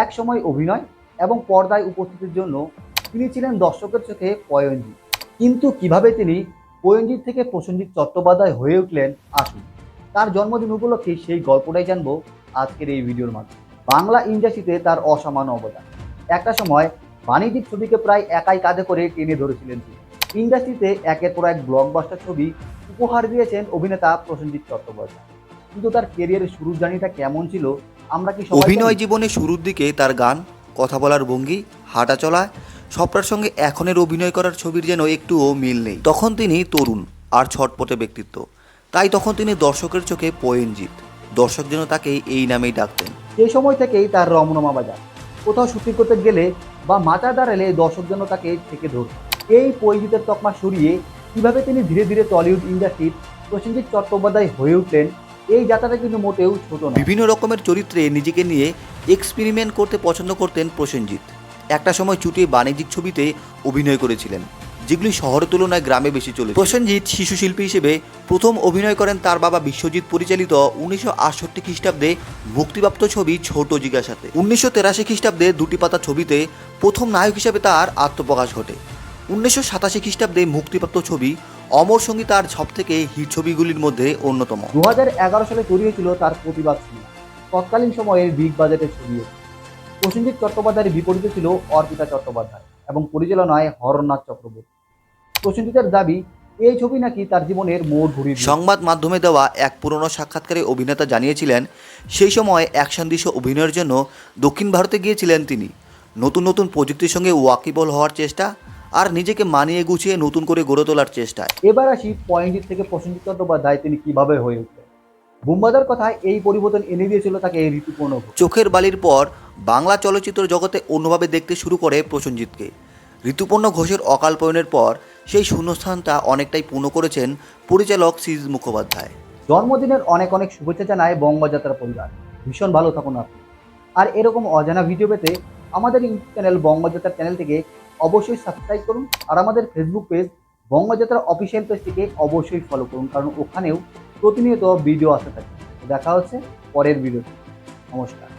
এক সময় অভিনয় এবং পর্দায় উপস্থিতির জন্য তিনি ছিলেন দর্শকের চোখে পয়ঞ্জিৎ কিন্তু কীভাবে তিনি পয়ঞ্জিৎ থেকে প্রসেনজিৎ চট্টোপাধ্যায় হয়ে উঠলেন, আসুন। তার জন্মদিন উপলক্ষে সেই গল্পটাই জানব আজকের এই ভিডিওর মাধ্যমে বাংলা ইন্ডাস্ট্রিতে তার অসামান্য অবদান। একটা সময় বাণিজ্যিক ছবিকে প্রায় একাই কাঁধে করে টেনে ধরেছিলেন তিনি। ইন্ডাস্ট্রিতে একের পর এক ব্লকবাস্টার ছবি উপহার দিয়েছেন অভিনেতা প্রসেনজিৎ চট্টোপাধ্যায়। কিন্তু তার কেরিয়ারের শুরুর জার্নিটা কেমন ছিল অভিনয় জানি? জীবনের শুরুর দিকে তার গান কথা বলার ভঙ্গি হাঁটা চলা সবটার সঙ্গে এখনের অভিনয় করার ছবির যেন একটুও মিল নেই। তখন তিনি তরুণ আর ছটপটে ব্যক্তিত্ব। তাই তখন তিনি দর্শকের চোখে পয়েনজিৎ। দর্শক যেন তাকে এই নামেই ডাকতেন। সেই সময় থেকেই তার রমনমা বাজার। কোথাও শুটিং করতে গেলে বা মাথা দাঁড়ালে দর্শক যেন তাকে থেকে ধরত। এই পরিচিতের তকমা সরিয়ে কীভাবে তিনি ধীরে ধীরে টলিউড ইন্ডাস্ট্রির প্রসেনজিৎ চট্টোপাধ্যায় হয়ে উঠলেন এই যাত্রাটা কিন্তু মোটেও ছোট নয় বিভিন্ন রকমের চরিত্রে নিজেকে নিয়ে এক্সপেরিমেন্ট করতে পছন্দ করতেন প্রসেনজিৎ। একটা সময় চুটিয়ে বাণিজ্যিক ছবিতে অভিনয় করেছিলেন, যেগুলি শহরের তুলনায় গ্রামে বেশি চলে প্রসেনজিৎ শিশু শিল্পী হিসেবে প্রথম অভিনয় করেন তার বাবা বিশ্বজিৎ পরিচালিত উনিশশো আটষট্টি খ্রিস্টাব্দে মুক্তিপ্রাপ্ত ছবি ছোট জিজ্ঞাসাতে। উনিশশো তেরাশি খ্রিস্টাব্দে দুটি পাতা ছবিতে প্রথম নায়ক হিসেবে তার আত্মপ্রকাশ ঘটে। উনিশশো সাতাশি খ্রিস্টাব্দে মুক্তিপ্রাপ্ত ছবি অমর সঙ্গী তার সব থেকে হিট ছবিগুলির মধ্যে অন্যতম। দু হাজার এগারো সালে তৈরি হয়েছিল তার প্রতিবাদ সিনেমা। তৎকালীন সময়ের বিগ বাজেটের ছবি। প্রসেনজিৎ চট্টোপাধ্যায়ের বিপরীতে ছিল অর্পিতা চট্টোপাধ্যায় এবং পরিচালনায় হরনাথ চক্রবর্তী। প্রসেনজিতের দাবি এই ছবি নাকি তার জীবনের মোড় ঘুরিয়ে সংবাদ মাধ্যমে দেওয়া এক পুরনো সাক্ষাৎকারে অভিনেতা জানিয়েছিলেন সেই সময় অ্যাকশন দৃশ্য অভিনয়ের জন্য দক্ষিণ ভারতে গিয়েছিলেন তিনি। নতুন নতুন প্রযুক্তির সঙ্গে ওয়াকিবল হওয়ার চেষ্টা আর নিজেকে মানিয়ে গুছিয়ে নতুন করে গড়ে তোলার চেষ্টায়। এবার আসি পয়েন্টির থেকে প্রসেনজিৎ চট্টোপাধ্যায় তিনি কীভাবে হয়ে উঠলেন বুম্বাদার কথায় এই পরিবর্তন এনে দিয়েছিল তাকে এই ঋতুপূর্ণ চোখের বালির পর বাংলা চলচ্চিত্র জগতে অন্যভাবে দেখতে শুরু করে প্রসেনজিৎকে। ঋতুপর্ণ ঘোষের অকাল পয়নের পর সেই শূন্যস্থানটা অনেকটাই পূর্ণ করেছেন পরিচালক সিজ মুখোপাধ্যায়। জন্মদিনের অনেক অনেক শুভেচ্ছা জানায় বঙ্গযাত্রা পরিবার। ভীষণ ভালো থাকুন আপনি। আর এরকম অজানা ভিডিও পেতে আমাদের ইউটিউব চ্যানেল বঙ্গযাত্রা চ্যানেলটিকে অবশ্যই সাবস্ক্রাইব করুন আর আমাদের ফেসবুক পেজ বঙ্গযাত্রা অফিসিয়াল পেজটিকে অবশ্যই ফলো করুন, কারণ ওখানেও প্রতিনিয়ত ভিডিও আসতে থাকে। দেখা হচ্ছে পরের ভিডিওতে নমস্কার।